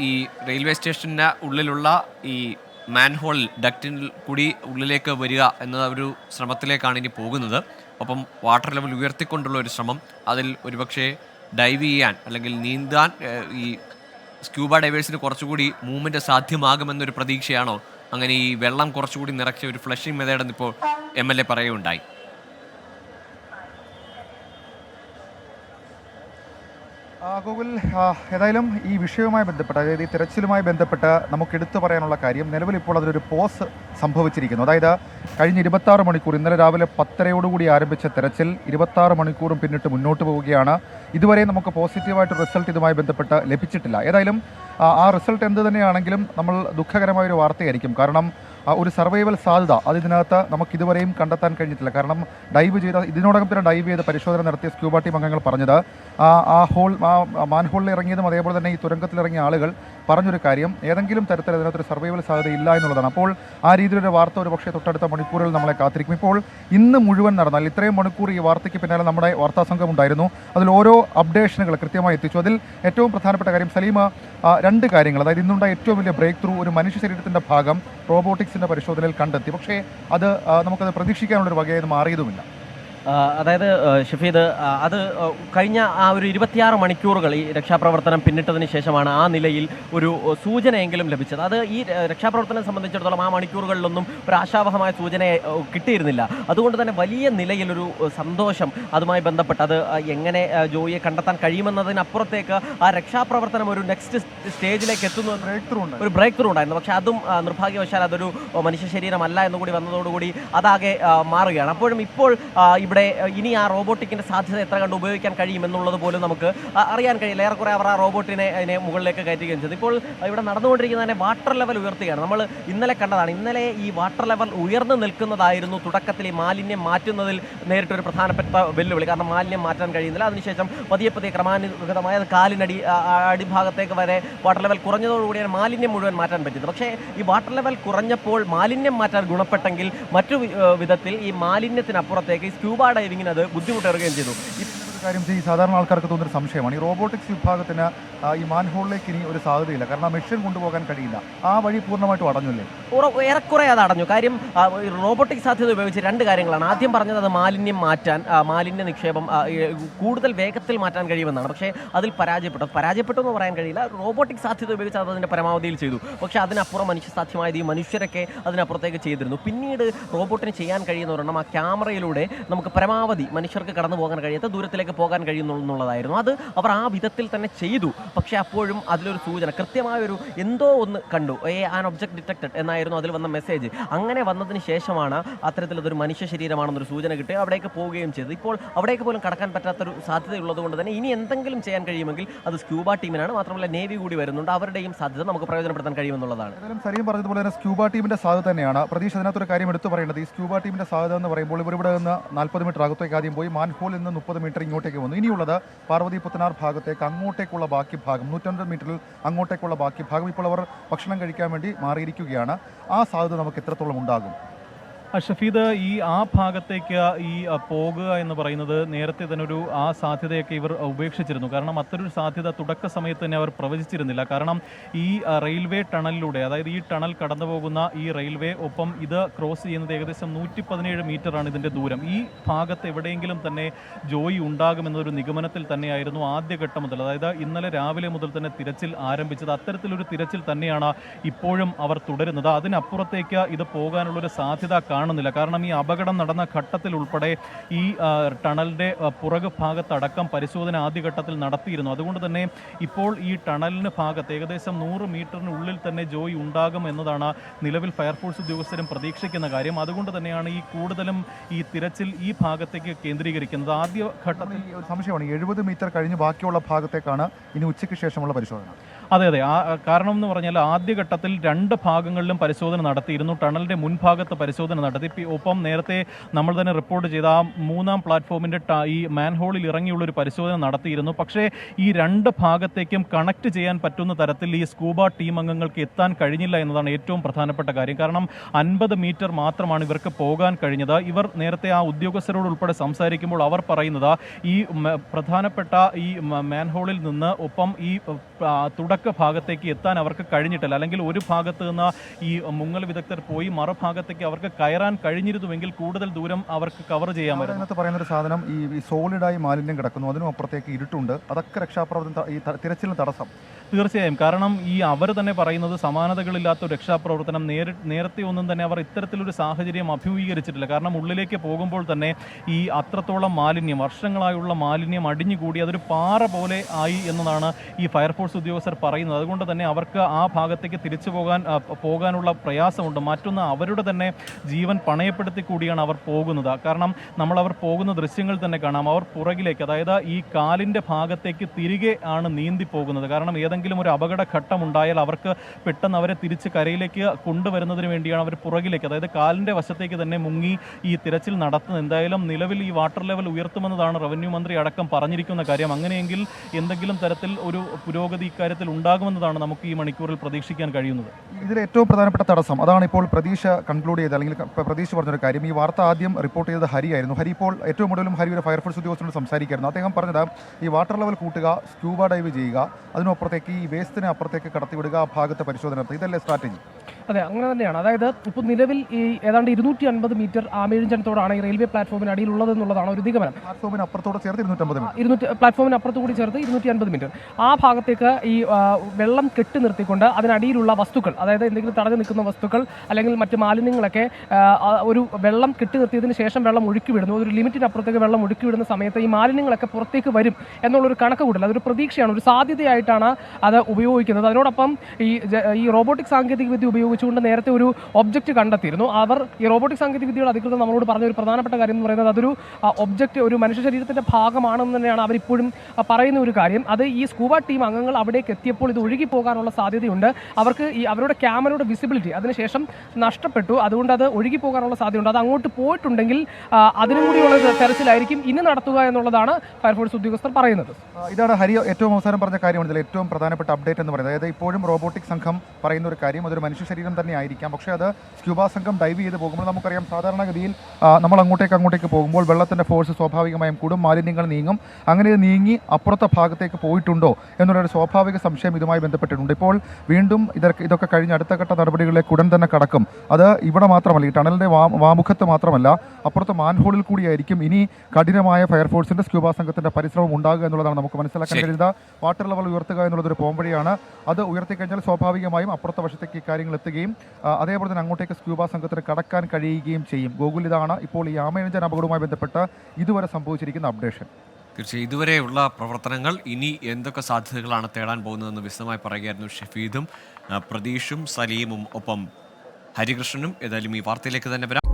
ഈ റെയിൽവേ സ്റ്റേഷന്റെ ഉള്ളിലുള്ള ഈ മാൻഹോൾ ഡക്റ്റിൽ കൂടി ഉള്ളിലേക്ക് വരിക എന്ന ഒരു ശ്രമത്തിലേക്കാണ് ഇനി പോകുന്നത്. ഒപ്പം വാട്ടർ ലെവൽ ഉയർത്തിക്കൊണ്ടുള്ള ഒരു ശ്രമം. അതിൽ ഒരുപക്ഷെ ഡൈവ് ചെയ്യാൻ അല്ലെങ്കിൽ നീന്താൻ ഈ സ്ക്യൂബ ഡൈവേഴ്സിന് കുറച്ചുകൂടി മൂവ്മെന്റ് സാധ്യമാകുമെന്നൊരു പ്രതീക്ഷയാണോ? അങ്ങനെ ഈ വെള്ളം കുറച്ചുകൂടി നിറച്ച ഒരു ഫ്ലഷിംഗ് മെത്തേഡ് ഇപ്പോൾ എം എൽ എ പറയുകയുണ്ടായി. ഗോകുൽ ഏതായാലും ഈ വിഷയവുമായി ബന്ധപ്പെട്ട് അതായത് ഈ തിരച്ചിലുമായി ബന്ധപ്പെട്ട് നമുക്ക് എടുത്തു പറയാനുള്ള കാര്യം നിലവിൽ ഇപ്പോൾ അതിലൊരു പോസ് സംഭവിച്ചിരിക്കുന്നു. അതായത് കഴിഞ്ഞ ഇരുപത്താറ് മണിക്കൂർ ഇന്നലെ രാവിലെ പത്തരയോടുകൂടി ആരംഭിച്ച തിരച്ചിൽ ഇരുപത്താറ് മണിക്കൂറും പിന്നിട്ട് മുന്നോട്ട് പോവുകയാണ്. ഇതുവരെ നമുക്ക് പോസിറ്റീവായിട്ട് റിസൾട്ട് ഇതുമായി ബന്ധപ്പെട്ട് ലഭിച്ചിട്ടില്ല. ഏതായാലും ആ, റിസൾട്ട് എന്ത് തന്നെയാണെങ്കിലും നമ്മൾ ദുഃഖകരമായൊരു വാർത്തയായിരിക്കും. കാരണം ഒരു സർവൈവൽ സാധ്യത അത് ഇതിനകത്ത് നമുക്ക് ഇതുവരെയും കണ്ടെത്താൻ കഴിഞ്ഞിട്ടില്ല. കാരണം ഡൈവ് ചെയ്ത ഇതിനോടകം തന്നെ ഡൈവ് ചെയ്ത് പരിശോധന നടത്തിയ സ്ക്യൂബ ടീം അംഗങ്ങൾ പറഞ്ഞത് ആ ഹോൾ ആ മാൻഹോളിൽ ഇറങ്ങിയതും അതേപോലെ തന്നെ ഈ തുരങ്കത്തിൽ ഇറങ്ങിയ ആളുകൾ പറഞ്ഞൊരു കാര്യം ഏതെങ്കിലും തരത്തിൽ അതിനകത്തൊരു സർവൈവൽ സാധ്യത ഇല്ല എന്നുള്ളതാണ്. അപ്പോൾ ആ രീതിയിലൊരു വാർത്ത ഒരു പക്ഷേ തൊട്ടടുത്ത മണിക്കൂറിൽ നമ്മളെ കാത്തിരിക്കും. ഇപ്പോൾ ഇന്ന് മുഴുവൻ നടന്നാൽ ഇത്രയും മണിക്കൂർ ഈ വാർത്തയ്ക്ക് പിന്നാലെ നമ്മുടെ വാർത്താ സംഘം ഉണ്ടായിരുന്നു. അതിൽ ഓരോ അപ്ഡേഷനുകൾ കൃത്യമായി എത്തിച്ചു. അതിൽ ഏറ്റവും പ്രധാനപ്പെട്ട കാര്യം സലീമ രണ്ട് കാര്യങ്ങൾ. അതായത് ഇന്നുണ്ടായ ഏറ്റവും വലിയ ബ്രേക്ക് ത്രൂ ഒരു മനുഷ്യ ശരീരത്തിന്റെ ഭാഗം റോബോട്ടിക്സിന്റെ പരിശോധനയിൽ കണ്ടെത്തി. പക്ഷേ അത് നമുക്കത് പ്രതീക്ഷിക്കാനുള്ളൊരു വകയായത് മാറിയതുമില്ല. അതായത് ഷഫീദ് അത് കഴിഞ്ഞ ആ ഒരു ഇരുപത്തിയാറ് മണിക്കൂറുകൾ ഈ രക്ഷാപ്രവർത്തനം പിന്നിട്ടതിന് ശേഷമാണ് ആ നിലയിൽ ഒരു സൂചനയെങ്കിലും ലഭിച്ചത്. അത് ഈ രക്ഷാപ്രവർത്തനം സംബന്ധിച്ചിടത്തോളം ആ മണിക്കൂറുകളിലൊന്നും ഒരു ആശാവഹമായ സൂചന കിട്ടിയിരുന്നില്ല. അതുകൊണ്ട് തന്നെ വലിയ നിലയിലൊരു ഒരു സന്തോഷം അതുമായി ബന്ധപ്പെട്ട് അത് എങ്ങനെ ജോയിയെ കണ്ടെത്താൻ കഴിയുമെന്നതിനപ്പുറത്തേക്ക് ആ രക്ഷാപ്രവർത്തനം ഒരു നെക്സ്റ്റ് സ്റ്റേജിലേക്ക് എത്തുന്നു ഒരു ബ്രേക്ക് ത്രൂ ഉണ്ടായിരുന്നു. പക്ഷേ അതും നിർഭാഗ്യവശാൽ അതൊരു മനുഷ്യ ശരീരമല്ല എന്നുകൂടി വന്നതോടുകൂടി അതാകെ മാറുകയാണ്. അപ്പോഴും ഇപ്പോൾ ഇവിടെ ആ, ഇനി ആ റോബോട്ടിക്കിന്റെ സാധ്യത എത്ര കണ്ട് ഉപയോഗിക്കാൻ കഴിയും എന്നുള്ളത് പോലും നമുക്ക് അറിയാൻ കഴിയില്ല. ഏറെക്കുറെ അവർ ആ റോബോട്ടിനെ അതിനെ മുകളിലേക്ക് കയറ്റുകയും ചെയ്തു. ഇപ്പോൾ ഇവിടെ നടന്നുകൊണ്ടിരിക്കുന്നതിനെ വാട്ടർ ലെവൽ ഉയർത്തുകയാണ്. നമ്മൾ ഇന്നലെ കണ്ടതാണ്. ഇന്നലെ ഈ വാട്ടർ ലെവൽ ഉയർന്നു നിൽക്കുന്നതായിരുന്നു തുടക്കത്തിൽ ഈ മാലിന്യം മാറ്റുന്നതിൽ നേരിട്ടൊരു പ്രധാനപ്പെട്ട വെല്ലുവിളി. കാരണം മാലിന്യം മാറ്റാൻ കഴിയുന്നില്ല. അതിനുശേഷം പതിയെ പതിയെ ക്രമാനുഗതമായ കാലിനടി അടിഭാഗത്തേക്ക് വരെ വാട്ടർ ലെവൽ കുറഞ്ഞതോടുകൂടിയാണ് മാലിന്യം മുഴുവൻ മാറ്റാൻ പറ്റിയത്. പക്ഷേ ഈ വാട്ടർ ലെവൽ കുറഞ്ഞപ്പോൾ മാലിന്യം മാറ്റാൻ ഗുണപ്പെട്ടെങ്കിൽ മറ്റു വിധത്തിൽ ഈ മാലിന്യത്തിനപ്പുറത്തേക്ക് ഈ അത് ബുദ്ധിമുട്ടേറുകയും ചെയ്തു. കാര്യം ഈ സാധാരണ ആൾക്കാർക്ക് തോന്നുന്ന സംശയമാണ്. ഈ റോബോട്ടിക്സ് വിഭാഗത്തിന് ഈ മാൻഹോളിലേക്ക് ഇനി ഒരു സാധ്യതയില്ല. കാരണം മെഷീൻ കൊണ്ടുപോകാൻ കഴിയില്ല. ആ വഴി പൂർണമായിട്ടും അടഞ്ഞല്ലേ? ഏറെക്കുറെ അത് അടഞ്ഞു. കാര്യം റോബോട്ടിക് സാധ്യത ഉപയോഗിച്ച് രണ്ട് കാര്യങ്ങളാണ്. ആദ്യം പറഞ്ഞത് അത് മാലിന്യം മാറ്റാൻ മാലിന്യ നിക്ഷേപം കൂടുതൽ വേഗത്തിൽ മാറ്റാൻ കഴിയുമെന്നാണ്. പക്ഷേ അതിൽ പരാജയപ്പെട്ടു. പരാജയപ്പെട്ടു എന്ന് പറയാൻ കഴിയില്ല. റോബോട്ടിക് സാധ്യത ഉപയോഗിച്ച് അത് അതിന്റെ പരമാവധിയിൽ ചെയ്തു. പക്ഷേ അതിനപ്പുറം മനുഷ്യ സാധ്യമായത് ഈ മനുഷ്യരൊക്കെ അതിനപ്പുറത്തേക്ക് ചെയ്തിരുന്നു. പിന്നീട് റോബോട്ടിന് ചെയ്യാൻ കഴിയുന്ന ഒരെണ്ണം ആ ക്യാമറയിലൂടെ നമുക്ക് പരമാവധി മനുഷ്യർക്ക് കടന്നു പോകാൻ കഴിയാത്ത ദൂരത്തിലേക്ക് പോകാൻ കഴിയുന്നുള്ളൂ എന്നുള്ളതായിരുന്നു. അത് അവർ ആ വിധത്തിൽ തന്നെ ചെയ്തു. പക്ഷേ അപ്പോഴും അതിലൊരു സൂചന കൃത്യമായ ഒരു എന്തോ ഒന്ന് കണ്ടു. ഏ ആൻ ഒബ്ജക്ട് ഡിറ്റക്റ്റഡ് എന്നായിരുന്നു അതിൽ വന്ന മെസ്സേജ് അങ്ങനെ വന്നതിന് ശേഷമാണ് അത്തരത്തിലതൊരു മനുഷ്യ ശരീരമാണെന്നൊരു സൂചന കിട്ടി. അവിടേക്ക് പോവുകയും ചെയ്തു. ഇപ്പോൾ അവിടേക്ക് പോലും കടക്കാൻ പറ്റാത്തൊരു സാധ്യതയുള്ളത് കൊണ്ട് തന്നെ ഇനി എന്തെങ്കിലും ചെയ്യാൻ കഴിയുമെങ്കിൽ അത് സ്ക്യൂബ ടീമിനാണ്. മാത്രമല്ല നേവി കൂടി വരുന്നുണ്ട്. അവരുടെയും സാധ്യത നമുക്ക് പ്രയോജനപ്പെടുത്താൻ കഴിയുമെന്നുള്ളതാണ്. സരിയും പറഞ്ഞതുപോലെ തന്നെ സ്ക്യൂബ ടീമിന്റെ സാധ്യത തന്നെയാണ്. പ്രതീക്ഷ അതിനകത്തൊരു കാര്യം എടുത്തു പറയേണ്ടത്. ഈ സ്ക്യൂബ ടീമിന്റെ സാധ്യത എന്ന് പറയുമ്പോൾ ഇവർ ഇവിടെ നിന്ന് നാൽപ്പത് മീറ്റർ അകത്തേക്ക് ആദ്യം പോയി. മാൻഹോളിൽ നിന്ന് മുപ്പത് മീറ്റർ ഇങ്ങോട്ടേക്ക് വന്നു. ഇനിയുള്ളത് പാർവതി പുത്തനാർ ഭാഗത്തേക്ക് അങ്ങോട്ടേക്കുള്ള ബാക്കി ഭാഗം നൂറ്റമ്പത് മീറ്ററിൽ അങ്ങോട്ടേക്കുള്ള ബാക്കി ഭാഗം ഇപ്പോൾ അവർ ഭക്ഷണം കഴിക്കാൻ വേണ്ടി മാറിയിരിക്കുകയാണ്. ആ സാധ്യത നമുക്ക് എത്രത്തോളം ഉണ്ടാകും? ഷഫീദ് ഈ ആ ഭാഗത്തേക്ക് ഈ പോകുക എന്ന് പറയുന്നത് നേരത്തെ തന്നെ ഒരു ആ സാധ്യതയൊക്കെ ഇവർ ഉപേക്ഷിച്ചിരുന്നു. കാരണം അത്തരൊരു സാധ്യത തുടക്ക സമയത്ത് തന്നെ അവർ പ്രവചിച്ചിരുന്നില്ല. കാരണം ഈ റെയിൽവേ ടണലിലൂടെ അതായത് ഈ ടണൽ കടന്നു പോകുന്ന ഈ റെയിൽവേ ഒപ്പം ഇത് ക്രോസ് ചെയ്യുന്നത് ഏകദേശം നൂറ്റി പതിനേഴ് മീറ്ററാണ് ഇതിന്റെ ദൂരം. ഈ ഭാഗത്ത് എവിടെയെങ്കിലും തന്നെ ജോയി ഉണ്ടാകുമെന്നൊരു നിഗമനത്തിൽ തന്നെയായിരുന്നു ആദ്യഘട്ടം മുതൽ. അതായത് ഇന്നലെ രാവിലെ മുതൽ തന്നെ തിരച്ചിൽ ആരംഭിച്ചത്. അത്തരത്തിലൊരു തിരച്ചിൽ തന്നെയാണ് ഇപ്പോഴും അവർ തുടരുന്നത്. അതിനപ്പുറത്തേക്ക് ഇത് പോകാനുള്ളൊരു സാധ്യത കാണുന്നില്ല. കാരണം ഈ അപകടം നടന്ന ഘട്ടത്തിൽ ഉൾപ്പെടെ ഈ ടണലിന്റെ പുറക് ഭാഗത്തടക്കം പരിശോധന ആദ്യഘട്ടത്തിൽ നടത്തിയിരുന്നു. അതുകൊണ്ട് തന്നെ ഇപ്പോൾ ഈ ടണലിന് ഭാഗത്ത് ഏകദേശം നൂറ് മീറ്ററിനുള്ളിൽ തന്നെ ജോയി ഉണ്ടാകും എന്നതാണ് നിലവിൽ ഫയർഫോഴ്സ് ഉദ്യോഗസ്ഥരും പ്രതീക്ഷിക്കുന്ന കാര്യം. അതുകൊണ്ട് തന്നെയാണ് ഈ കൂടുതലും ഈ തിരച്ചിൽ ഈ ഭാഗത്തേക്ക് കേന്ദ്രീകരിക്കുന്നത്. ആദ്യ ഘട്ടത്തിൽ സംശയമാണ്. എഴുപത് മീറ്റർ കഴിഞ്ഞ് ബാക്കിയുള്ള ഭാഗത്തേക്കാണ് ഇനി ഉച്ചയ്ക്ക് ശേഷമുള്ള പരിശോധന. അതെ അതെ. ആ കാരണം എന്ന് പറഞ്ഞാൽ ആദ്യഘട്ടത്തിൽ രണ്ട് ഭാഗങ്ങളിലും പരിശോധന നടത്തിയിരുന്നു. ടണലിന്റെ മുൻഭാഗത്ത് പരിശോധന നടത്തി. ഒപ്പം നേരത്തെ നമ്മൾ തന്നെ റിപ്പോർട്ട് ചെയ്ത ആ മൂന്നാം പ്ലാറ്റ്ഫോമിന്റെ ഈ മാൻഹോളിൽ ഇറങ്ങിയുള്ളൊരു പരിശോധന നടത്തിയിരുന്നു. പക്ഷേ ഈ രണ്ട് ഭാഗത്തേക്കും കണക്ട് ചെയ്യാൻ പറ്റുന്ന തരത്തിൽ ഈ സ്കൂബ ടീം അംഗങ്ങൾക്ക് എത്താൻ കഴിഞ്ഞില്ല എന്നതാണ് ഏറ്റവും പ്രധാനപ്പെട്ട കാര്യം. കാരണം അൻപത് മീറ്റർ മാത്രമാണ് ഇവർക്ക് പോകാൻ കഴിഞ്ഞത്. ഇവർ നേരത്തെ ആ ഉദ്യോഗസ്ഥരോട് ഉൾപ്പെടെ സംസാരിക്കുമ്പോൾ അവർ പറയുന്നത് ഈ പ്രധാനപ്പെട്ട ഈ മാൻഹോളിൽ നിന്ന് ഒപ്പം ഈ തുടക്ക തുടക്ക ഭാഗത്തേക്ക് എത്താൻ അവർക്ക് കഴിഞ്ഞിട്ടില്ല. അല്ലെങ്കിൽ ഒരു ഭാഗത്ത് നിന്ന് ഈ മുങ്ങൽ വിദഗ്ധർ പോയി മറുഭാഗത്തേക്ക് അവർക്ക് കയറാൻ കഴിഞ്ഞിരുന്നുവെങ്കിൽ കൂടുതൽ ദൂരം അവർക്ക് കവർ ചെയ്യാമായിരുന്നു അതിനകത്ത് പറയുന്ന ഒരു സാധനം ഈ സോളിഡായി മാലിന്യം കിടക്കുന്നു. അതിനും അപ്പുറത്തേക്ക് ഇരുട്ടുണ്ട്. അതൊക്കെ രക്ഷാപ്രവർത്തനം ഈ തിരച്ചിലിന് തടസ്സം. തീർച്ചയായും. കാരണം ഈ അവർ തന്നെ പറയുന്നത് സമാനതകളില്ലാത്ത രക്ഷാപ്രവർത്തനം നേരി നേരത്തെ ഒന്നും തന്നെ അവർ ഇത്തരത്തിലൊരു സാഹചര്യം അഭിമുഖീകരിച്ചിട്ടില്ല. കാരണം ഉള്ളിലേക്ക് പോകുമ്പോൾ തന്നെ ഈ അത്രത്തോളം മാലിന്യം വർഷങ്ങളായുള്ള മാലിന്യം അടിഞ്ഞുകൂടി അതൊരു പാറ പോലെ ആയി എന്നതാണ് ഈ ഫയർഫോഴ്സ് ഉദ്യോഗസ്ഥർ പറയുന്നത്. അതുകൊണ്ട് തന്നെ അവർക്ക് ആ ഭാഗത്തേക്ക് തിരിച്ചു പോകാൻ പോകാനുള്ള പ്രയാസമുണ്ട്. മറ്റൊന്ന് അവരുടെ തന്നെ ജീവൻ പണയപ്പെടുത്തി കൂടിയാണ് അവർ പോകുന്നത്. കാരണം നമ്മൾ അവർ പോകുന്ന ദൃശ്യങ്ങൾ തന്നെ കാണാം. അവർ പുറകിലേക്ക് അതായത് ഈ കാലിന്റെ ഭാഗത്തേക്ക് തിരികെ ആണ് നീന്തി പോകുന്നത്. കാരണം ഏതെങ്കിലും ഒരു അപകടഘട്ടം ഉണ്ടായാൽ അവർക്ക് പെട്ടെന്ന് അവരെ തിരിച്ച് കരയിലേക്ക് കൊണ്ടുവരുന്നതിന് വേണ്ടിയാണ് അവർ പുറകിലേക്ക് അതായത് കാലിന്റെ വശത്തേക്ക് തന്നെ മുങ്ങി ഈ തിരച്ചിൽ നടത്തുന്നത്. എന്തായാലും നിലവിൽ ഈ വാട്ടർ ലെവൽ ഉയർത്തുമെന്നതാണ് റവന്യൂ മന്ത്രി അടക്കം പറഞ്ഞിരിക്കുന്ന കാര്യം. അങ്ങനെയെങ്കിൽ എന്തെങ്കിലും തരത്തിൽ ഒരു പുരോഗതി ഇക്കാര്യത്തിൽ ഉണ്ടാകുമെന്നതാണ് നമുക്ക് ഈ മണിക്കൂറിൽ പ്രതീക്ഷിക്കാൻ കഴിയുന്നത്. ഇതിൽ ഏറ്റവും പ്രധാനപ്പെട്ട തടസ്സം അതാണ് ഇപ്പോൾ പ്രതീക്ഷ കൺക്ലൂഡ് ചെയ്ത് അല്ലെങ്കിൽ പ്രതീക്ഷ പറഞ്ഞൊരു കാര്യം. ഈ വാർത്ത ആദ്യം റിപ്പോർട്ട് ചെയ്തത് ഹരിയായിരുന്നു. ഹരി ഇപ്പോൾ ഏറ്റവും കൂടുതലും ഹരിയുടെ ഫയർഫോഴ്സ് ഉദ്യോഗസ്ഥനോട് സംസാരിക്കായിരുന്നു. അദ്ദേഹം പറഞ്ഞത് ഈ വാട്ടർ ലെവൽ കൂട്ടുക സ്ക്യൂബ ഡൈവ് ചെയ്യുക അതിനപ്പുറത്തേക്ക് ഈ വേസ്റ്റിനെ അപ്പുറത്തേക്ക് കടത്തിവിടുക ആ ഭാഗത്തെ പരിശോധന നടത്തുക. ഇതല്ലേ സ്ട്രാറ്റജി അതെ അങ്ങനെ തന്നെയാണ്. അതായത് ഇപ്പോൾ നിലവിൽ ഈ ഏതാണ്ട് ഇരുന്നൂറ്റി അൻപത് മീറ്റർ ആമേഴിഞ്ചനത്തോടാണ് ഈ റെയിൽവേ പ്ലാറ്റ്ഫോമിന് അടിയിലുള്ളത് എന്നുള്ളതാണ് ഒരു നിഗമനം. പ്ലാറ്റ്ഫോമിന് അപ്പുറത്തോടെ ചേർത്ത് ഇരുന്നൂറ്റമ്പത് ഇരുന്നൂറ്റി പ്ലാറ്റ്ഫോമിന് അപ്പുറത്ത് കൂടി ചേർത്ത് ഇരുന്നൂറ്റി അൻപത് മീറ്റർ. ആ ഭാഗത്തേക്ക് ഈ വെള്ളം കെട്ടി നിർത്തിക്കൊണ്ട് അതിനടിയിലുള്ള വസ്തുക്കൾ അതായത് എന്തെങ്കിലും തടഞ്ഞു നിൽക്കുന്ന വസ്തുക്കൾ അല്ലെങ്കിൽ മറ്റ് മാലിന്യങ്ങളൊക്കെ ഒരു വെള്ളം കെട്ടി നിർത്തിയതിന് ശേഷം വെള്ളം ഒഴുക്കി വിടുന്നു ഒരു ലിമിറ്റിന് അപ്പുറത്തേക്ക് വെള്ളം ഒഴുക്കി വിടുന്ന സമയത്ത് ഈ മാലിന്യങ്ങളൊക്കെ പുറത്തേക്ക് വരും എന്നുള്ളൊരു കണക്ക് കൂടൽ അതൊരു പ്രതീക്ഷയാണ്. ഒരു സാധ്യതയായിട്ടാണ് അത് ഉപയോഗിക്കുന്നത്. അതിനോടൊപ്പം ഈ ഈ റോബോട്ടിക് സാങ്കേതിക വിദ്യ ഉപയോഗിച്ചുകൊണ്ട് നേരത്തെ ഒരു ഒബ്ജക്റ്റ് കണ്ടെത്തിയിരുന്നു. അവർ ഈ റോബോട്ടിക് സാങ്കേതിക വിദ്യയുടെ അധികൃതർ നമ്മളോട് പറഞ്ഞ ഒരു പ്രധാനപ്പെട്ട കാര്യം എന്ന് പറയുന്നത് അതൊരു ഒബ്ജക്റ്റ് ഒരു മനുഷ്യ ശരീരത്തിന്റെ ഭാഗമാണെന്ന് തന്നെയാണ് അവരിപ്പോഴും പറയുന്ന ഒരു കാര്യം. അത് ഈ സ്കൂബ ടീം അംഗങ്ങൾ അവിടേക്ക് എത്തിയപ്പോൾ ഇത് ഒഴുകി പോകാനുള്ള സാധ്യതയുണ്ട്. അവർക്ക് ഈ അവരുടെ ക്യാമറയുടെ വിസിബിലിറ്റി അതിനുശേഷം നഷ്ടപ്പെട്ടു. അതുകൊണ്ട് അത് ഒഴുകി പോകാനുള്ള സാധ്യതയുണ്ട്. അത് അങ്ങോട്ട് പോയിട്ടുണ്ടെങ്കിൽ അതിനും കൂടിയുള്ള തെരച്ചിലായിരിക്കും ഇനി നടത്തുക എന്നുള്ളതാണ് ഫയർഫോഴ്സ് ഉദ്യോഗസ്ഥർ പറയുന്നത്. ഇതാണ് ഹരി ഏറ്റവും അവസാനം പറഞ്ഞ കാര്യമാണ് ഇതിൽ ഏറ്റവും പ്രധാനപ്പെട്ട അപ്ഡേറ്റ് എന്ന് പറയുന്നത്. അതായത് ഇപ്പോഴും റോബോട്ടിക് സംഘം പറയുന്ന ഒരു കാര്യം അതൊരു മനുഷ്യ തന്നെ ആയിരിക്കാം. പക്ഷേ അത് സ്ക്യൂബ സംഘം ഡൈവ് ചെയ്ത് പോകുമ്പോൾ നമുക്കറിയാം സാധാരണഗതിയിൽ നമ്മൾ അങ്ങോട്ടേക്ക് അങ്ങോട്ടേക്ക് പോകുമ്പോൾ വെള്ളത്തിന്റെ ഫോഴ്സ് സ്വാഭാവികമായും കൂടും മാലിന്യങ്ങൾ നീങ്ങും. അങ്ങനെ ഇത് നീങ്ങി അപ്പുറത്തെ ഭാഗത്തേക്ക് പോയിട്ടുണ്ടോ എന്നുള്ളൊരു സ്വാഭാവിക സംശയം ഇതുമായി ബന്ധപ്പെട്ടിട്ടുണ്ട്. ഇപ്പോൾ വീണ്ടും ഇതൊക്കെ ഇതൊക്കെ കഴിഞ്ഞ് അടുത്ത ഘട്ട നടപടികളിലേക്ക് ഉടൻ തന്നെ കടക്കും. അത് ഇവിടെ മാത്രമല്ല ഈ ടണലിന്റെ വാ വാമുഖത്ത് മാത്രമല്ല അപ്പുറത്തെ മാൻഹോളിൽ കൂടിയായിരിക്കും ഇനി കഠിനമായ ഫയർഫോഴ്സിന്റെ സ്ക്യൂബ സംഘത്തിന്റെ പരിശ്രമം ഉണ്ടാകുക എന്നുള്ളതാണ് നമുക്ക് മനസ്സിലാക്കാൻ കഴിയുന്നത്. വാട്ടർ ലെവൽ ഉയർത്തുക എന്നുള്ളത് ഒരു പോംവഴിയാണ്. അത് ഉയർത്തിക്കഴിഞ്ഞാൽ സ്വാഭാവികമായും അപ്പുറത്തെ വശത്തേക്ക് ഈ കാര്യങ്ങൾ എത്തുകയും ആ, അതേപോലെ തന്നെ അങ്ങോട്ടേക്ക് സ്ക്യൂബ സംഘത്തിന് കടക്കാൻ കഴിയുകയും ചെയ്യും. ഗോകുൽ ഇതാണ് ഇപ്പോൾ ഈ ആമയഞ്ചൻ അപകടവുമായി ബന്ധപ്പെട്ട് ഇതുവരെ സംഭവിച്ചിരിക്കുന്ന അപ്ഡേഷൻ. തീർച്ചയായും ഇതുവരെയുള്ള പ്രവർത്തനങ്ങൾ ഇനി എന്തൊക്കെ സാധ്യതകളാണ് തേടാൻ പോകുന്നതെന്ന് വിശദമായി പറയുകയായിരുന്നു ഷഫീദും പ്രതീഷും സലീമും ഒപ്പം ഹരികൃഷ്ണനും. ഏതായാലും ഈ വാർത്തയിലേക്ക് തന്നെ വരാം.